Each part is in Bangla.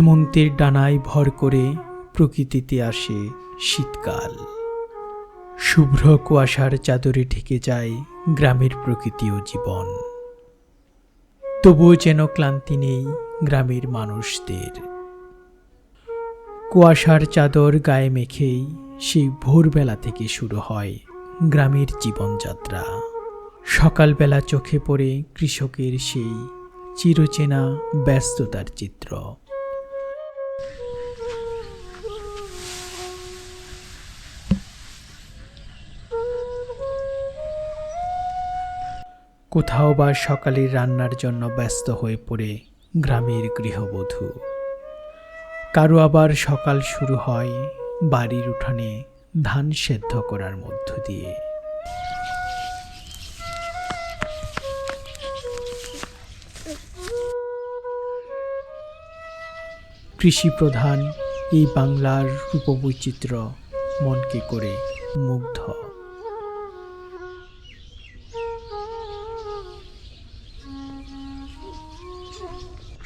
হেমন্তের ডানায় ভর করে প্রকৃতিতে আসে শীতকাল। শুভ্র কুয়াশার চাদরে ঢেকে যায় গ্রামের প্রকৃতি ও জীবন। তবুও যেন ক্লান্তি নেই গ্রামের মানুষদের। কুয়াশার চাদর গায়ে মেখেই সেই ভোরবেলা থেকে শুরু হয় গ্রামের জীবনযাত্রা। সকালবেলা চোখে পড়ে কৃষকের সেই চিরচেনা ব্যস্ততার চিত্র। কোথাও বা সকালের রান্নার জন্য ব্যস্ত হয়ে পড়ে গ্রামের গৃহবধূ। কারও আবার সকাল শুরু হয় বাড়ির উঠানে ধান সেদ্ধ করার মধ্য দিয়ে। কৃষি প্রধান এই বাংলার রূপবৈচিত্র্য মনকে করে মুগ্ধ।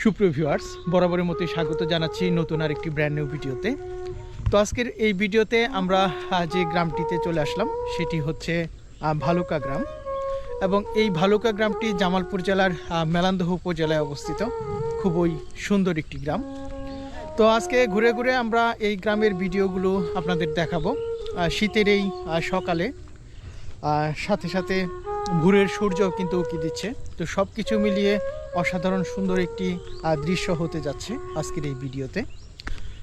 সুপ্রিয় ভিউয়ার্স বরাবরের মতোই স্বাগত জানাচ্ছি নতুন আর একটি ব্র্যান্ড নিউ ভিডিওতে। তো আজকের এই ভিডিওতে আমরা যে গ্রামটিতে চলে আসলাম, সেটি হচ্ছে ভালুকা গ্রাম। এবং এই ভালুকা গ্রামটি জামালপুর জেলার মেলান্দহ উপজেলায় অবস্থিত। খুবই সুন্দর একটি গ্রাম। তো আজকে ঘুরে ঘুরে আমরা এই গ্রামের ভিডিওগুলো আপনাদের দেখাবো শীতের এই সকালে। সাথে সাথে ভোরের সূর্য কিন্তু উকি দিচ্ছে। তো সব কিছু মিলিয়ে অসাধারণ সুন্দর একটি দৃশ্য হতে যাচ্ছে আজকের এই ভিডিওতে।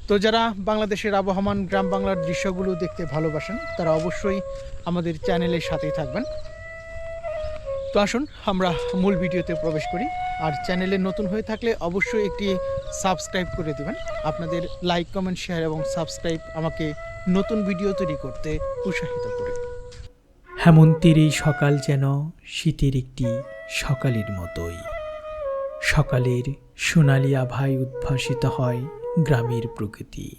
তো যারা বাংলাদেশের আবহমান গ্রাম বাংলার দৃশ্যগুলো দেখতে ভালোবাসেন, তারা অবশ্যই আমাদের চ্যানেলের সাথেই থাকবেন। তো আসুন, আমরা মূল ভিডিওতে প্রবেশ করি। আর চ্যানেলে নতুন হয়ে থাকলে অবশ্যই একটি সাবস্ক্রাইব করে দেবেন। আপনাদের লাইক, কমেন্ট, শেয়ার এবং সাবস্ক্রাইব আমাকে নতুন ভিডিও তৈরি করতে উৎসাহিত করে। হেমন্তের এই সকাল যেন শীতের একটি সকালের মতোই। সকালের সোনালি আভায় উদ্ভাসিত হয় গ্রামের প্রকৃতি।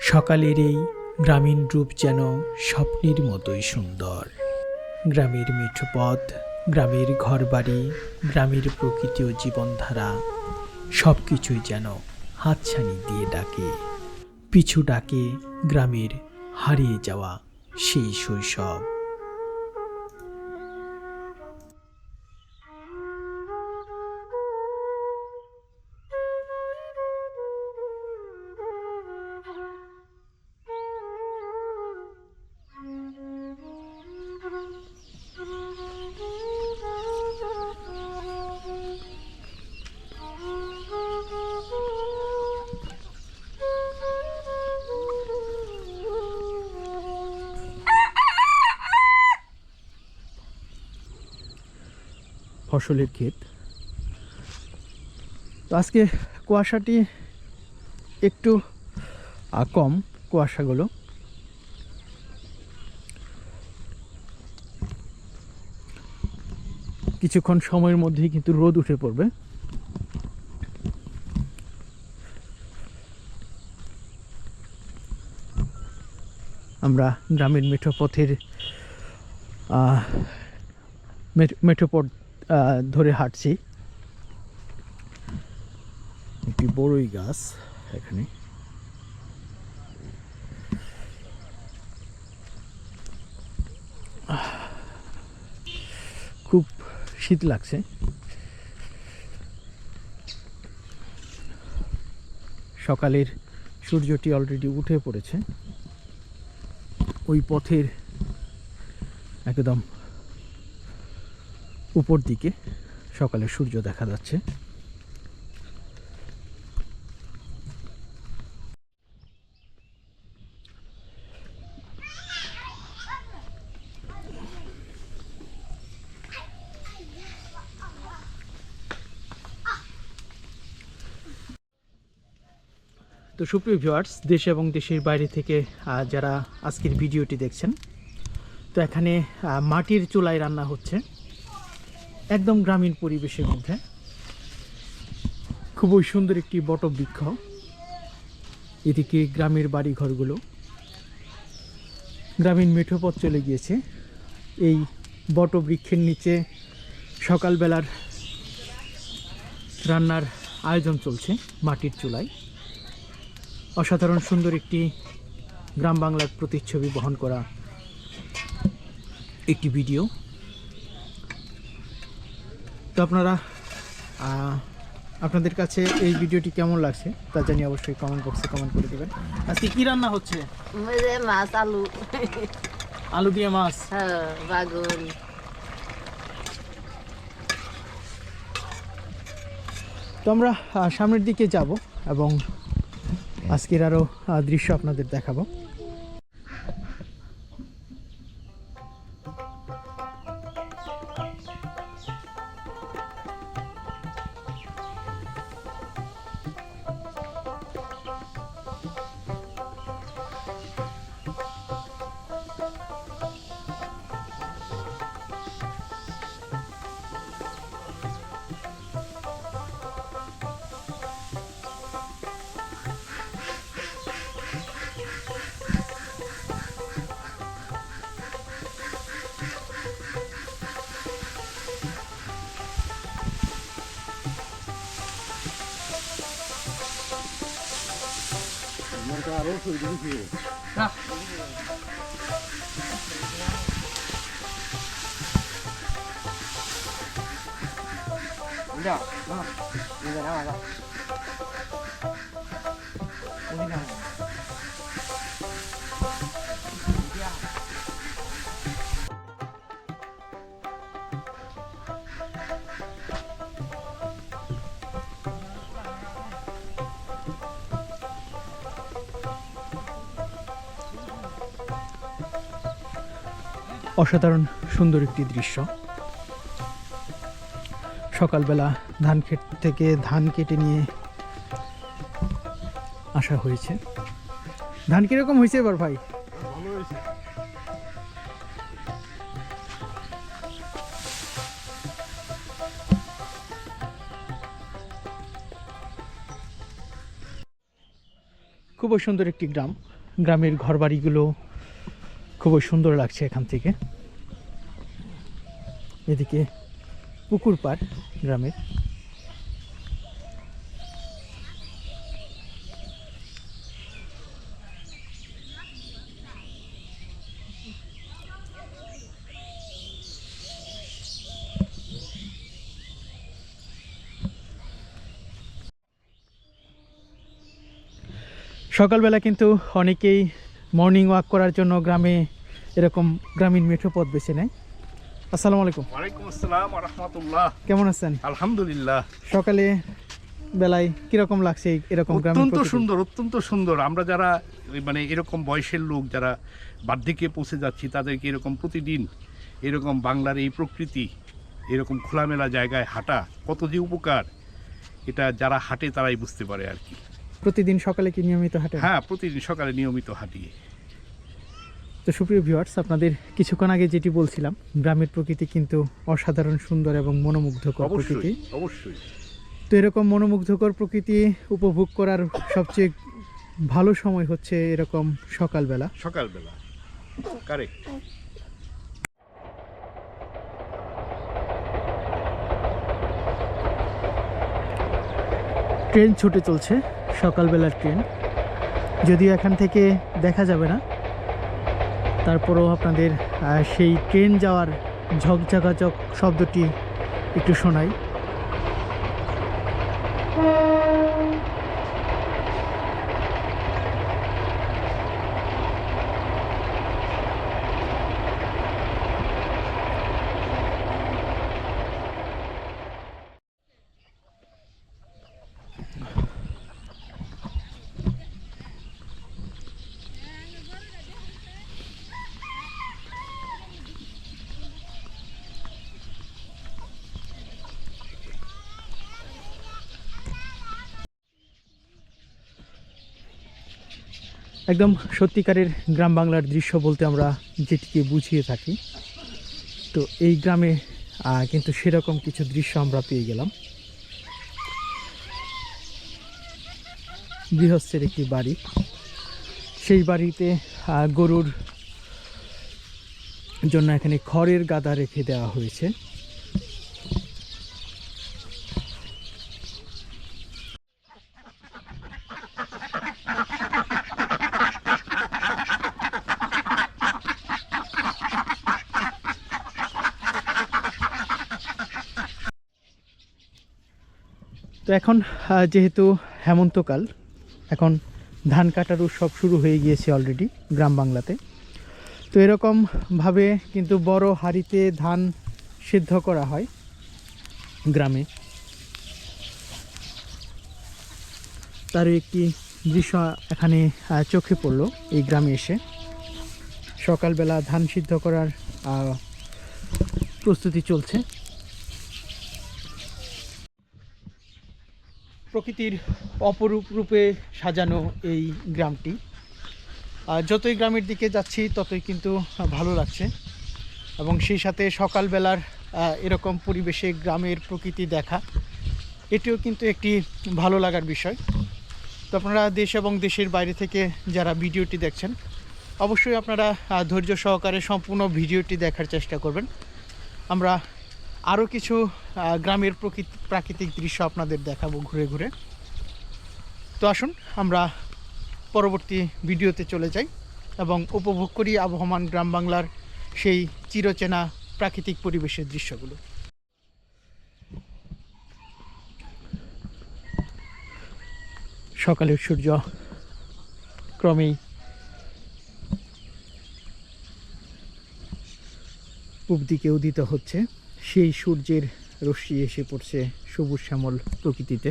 সকালের এই গ্রামীণ রূপ যেন স্বপ্নের মতোই সুন্দর। গ্রামের মেঠোপথ, গ্রামের ঘরবাড়ি, গ্রামের প্রকৃতি ও জীবনধারা সব কিছুই যেন হাতছানি দিয়ে ডাকে। পিছু ডাকে গ্রামের হারিয়ে যাওয়া সেই শৈশব। ফসলের ক্ষেত। তো আজকে কুয়াশাটি একটু কম কুয়াশাগুলো। কিছুক্ষণ সময়ের মধ্যেই কিন্তু রোদ উঠে পড়বে। আমরা গ্রামীণ মেঠো পথ ধরে হাঁটছি। একটি বড়ই গাছ এখানে। শীত লাগছে। সকালের সূর্যটি অলরেডি উঠে পড়েছে। ওই পথের একদম উপর দিকে সকালে সূর্য দেখা যাচ্ছে। সুপ্রিয় ভিউয়ার্স দেশ এবং দেশের বাইরে থেকে যারা আজকের ভিডিওটি দেখছেন, তো এখানে মাটির চুলায় রান্না হচ্ছে, একদম গ্রামীণ পরিবেশের মধ্যে। খুবই সুন্দর একটি বটবৃক্ষ, এদিকে গ্রামের বাড়ি ঘরগুলো গ্রামীণ মেঠোপথ চলে গিয়েছে। এই বটবৃক্ষের নিচে সকালবেলার রান্নার আয়োজন চলছে মাটির চুলায়। অসাধারণ সুন্দর একটি গ্রাম বাংলার প্রতিচ্ছবি বহন করা একটি ভিডিও। তো আপনারা আপনাদের কাছে এই ভিডিওটি কেমন লাগছে তা জানি অবশ্যই কমেন্ট বক্সে কমেন্ট করে দেবেন। আজকে কি রান্না হচ্ছে? মাছ আলু। আলু দিয়ে মাছ? হ্যাঁ বাগুন। তো আমরা সামনের দিকে যাব এবং আজকের আরও দৃশ্য আপনাদের দেখাবো। 拉点水进去。那。慢点，嗯，你再来玩个，我你。অসাধারণ সুন্দর একটি দৃশ্য। সকালবেলা ধান ক্ষেত থেকে ধান কেটে নিয়ে আসা হয়েছে। ধান কীরকম হয়েছে এবার ভাই? খুবই সুন্দর একটি গ্রাম। গ্রামের ঘরবাড়িগুলো খুবই সুন্দর লাগছে এখান থেকে। এদিকে পুকুর পাড় গ্রামের। সকালবেলা কিন্তু অনেকেই মর্নিং ওয়াক করার জন্য গ্রামে এরকম গ্রামীণ মেঠো পথ বেছে নেয়। আসসালামু আলাইকুম। ওয়ালাইকুম আসসালাম রহমতুল্লাহ। কেমন আছেন? আলহামদুলিল্লাহ। সকালে বেলায় কীরকম লাগছে এরকম অত্যন্ত সুন্দর অত্যন্ত সুন্দর। আমরা যারা মানে এরকম বয়সের লোক যারা বার্ধক্যে পৌঁছে যাচ্ছি তাদেরকে এরকম প্রতিদিন এরকম বাংলার এই প্রকৃতি এরকম খোলামেলা জায়গায় হাঁটা কত যে উপকার এটা যারা হাঁটে তারাই বুঝতে পারে আর কি। প্রতিদিন সকালে কি নিয়মিত হাঁটে হ্যাঁ প্রতিদিন সকালে নিয়মিত হাঁটি। তো সুপ্রিয় ভিউয়ার্স আপনাদের কিছুক্ষণ আগে যেটি বলছিলাম গ্রামের প্রকৃতি কিন্তু অসাধারণ সুন্দর এবং মনোমুগ্ধকর প্রকৃতি। অবশ্যই। তো এরকম মনোমুগ্ধকর প্রকৃতি উপভোগ করার সবচেয়ে ভালো সময় হচ্ছে এরকম সকালবেলা। সকালবেলা। কারেক্ট ট্রেন ছুটে চলছে সকালবেলার ট্রেন। যদিও এখান থেকে দেখা যাবে না তারপরেও আপনাদের সেই ট্রেন যাওয়ার ঝকঝকাঝক শব্দটি একটু শোনাই। একদম সত্যিকারের গ্রাম বাংলার দৃশ্য বলতে আমরা যেটিকে বুঝিয়ে থাকি। তো এই গ্রামে কিন্তু সেরকম কিছু দৃশ্য আমরা পেয়ে গেলাম। গৃহস্থের একটি বাড়ি। সেই বাড়িতে গরুর জন্য এখানে খড়ের গাদা রেখে দেওয়া হয়েছে। তো এখন যেহেতু হেমন্তকাল, এখন ধান কাটার উৎসব শুরু হয়ে গিয়েছে অলরেডি গ্রাম বাংলাতে। তো এরকমভাবে কিন্তু বড় হাঁড়িতে ধান সিদ্ধ করা হয় গ্রামে। তার একটি দৃশ্য এখানে চোখে পড়ল এই গ্রামে এসে। সকালবেলা ধান সিদ্ধ করার প্রস্তুতি চলছে। প্রকৃতির অপরূপ রূপে সাজানো এই গ্রামটি। যতই গ্রামের দিকে যাচ্ছি, ততই কিন্তু ভালো লাগছে। এবং সেই সাথে সকালবেলার এরকম পরিবেশে গ্রামের প্রকৃতি দেখা, এটিও কিন্তু একটি ভালো লাগার বিষয়। তো আপনারা দেশ এবং দেশের বাইরে থেকে যারা ভিডিওটি দেখছেন, অবশ্যই আপনারা ধৈর্য সহকারে সম্পূর্ণ ভিডিওটি দেখার চেষ্টা করবেন। আমরা আরও কিছু গ্রামের প্রকৃতি, প্রাকৃতিক দৃশ্য আপনাদের দেখাবো ঘুরে ঘুরে। তো আসুন, আমরা পরবর্তী ভিডিওতে চলে যাই এবং উপভোগ করি আবহমান গ্রাম বাংলার সেই চিরচেনা প্রাকৃতিক পরিবেশের দৃশ্যগুলো। সকালের সূর্য ক্রমেই পূব দিকে উদিত হচ্ছে। সেই সূর্যের রশ্মি এসে পড়ছে সবুজ শ্যামল প্রকৃতিতে।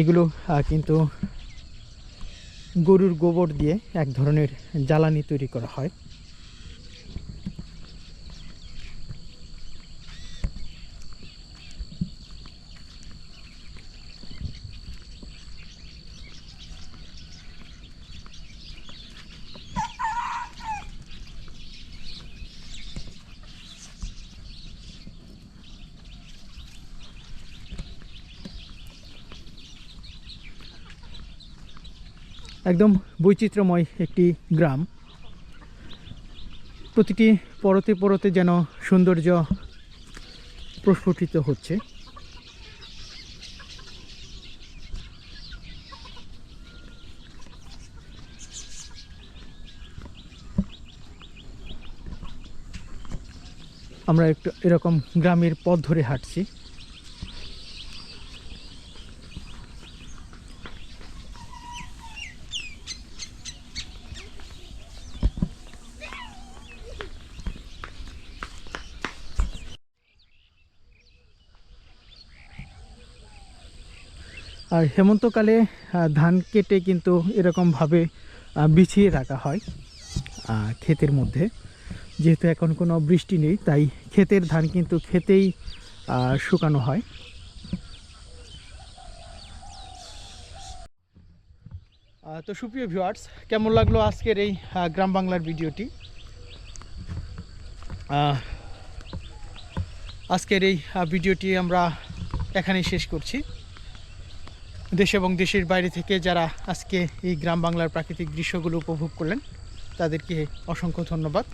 এগুলো কিন্তু গরুর গোবর দিয়ে এক ধরনের জ্বালানি তৈরি করা হয়। একদম বৈচিত্র্যময় একটি গ্রাম। প্রতিটি পরতে পরতে যেন সৌন্দর্য প্রস্ফুটিত হচ্ছে। আমরা একটু এরকম গ্রামের পথ ধরে হাঁটছি। আর হেমন্তকালে ধান কেটে কিন্তু এরকমভাবে বিছিয়ে রাখা হয় ক্ষেতের মধ্যে। যেহেতু এখন কোনো বৃষ্টি নেই, তাই ক্ষেতের ধান কিন্তু খেতেই শুকানো হয়। তো সুপ্রিয় ভিউয়ার্স কেমন লাগল আজকের এই গ্রাম বাংলার ভিডিওটি? আজকের এই ভিডিওটি আমরা এখানেই শেষ করছি। দেশ এবং দেশের বাইরে থেকে যারা আজকে এই গ্রাম বাংলার প্রাকৃতিক দৃশ্যগুলো উপভোগ করলেন, তাদেরকে অসংখ্য ধন্যবাদ।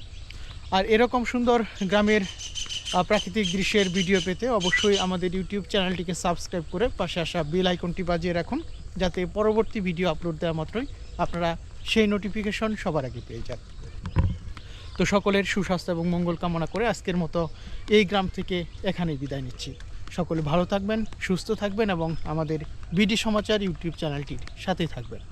আর এরকম সুন্দর গ্রামের প্রাকৃতিক দৃশ্যের ভিডিও পেতে অবশ্যই আমাদের ইউটিউব চ্যানেলটিকে সাবস্ক্রাইব করে পাশে আসা বেল আইকনটি বাজিয়ে রাখুন, যাতে পরবর্তী ভিডিও আপলোড দেওয়া মাত্রই আপনারা সেই নোটিফিকেশন সবার আগে পেয়ে যান। তো সকলের সুস্বাস্থ্য এবং মঙ্গল কামনা করে আজকের মতো এই গ্রাম থেকে এখানেই বিদায় নিচ্ছি। সকলে ভালো থাকবেন সুস্থ থাকবেন এবং আমাদের বিডি সমাচার ইউটিউব চ্যানেলটির সাথে থাকবেন।